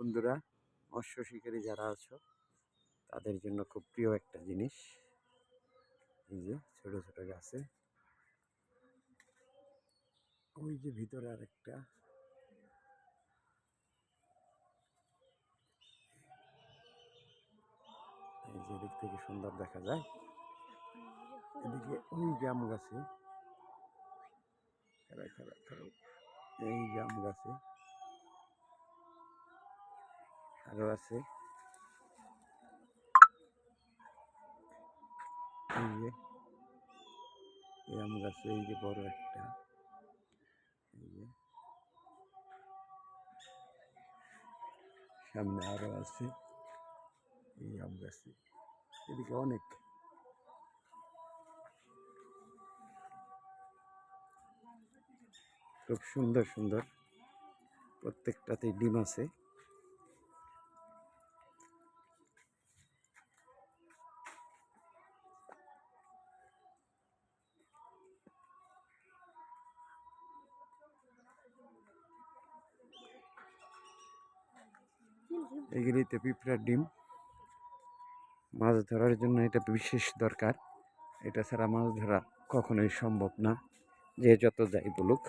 বন্ধুরা মৎস্য শিকারী যারা আছো, তাদের জন্য খুব প্রিয় একটা জিনিস। এই যে ছোট ছোট গাছে। ওই যে ভিতরে আরেকটা। এই যে দিক থেকে সুন্দর দেখা যায়। এদিকে ওই জাম গাছে। এই জাম গাছে। আরো আছে এই যে এই আম গাছে এই যে বড় একটা এই যে সামনে আরো আছে এই আম গাছে এদিকে অনেক খুব সুন্দর সুন্দর প্রত্যেকটাতেই ডিম আছে এগুলিতে পিঁপড়ার ডিম। মাছ ধরার জন্য এটা বিশেষ দরকার। এটা ছাড়া মাছ ধরা কখনোই সম্ভব না। যে যত যাই বলুক।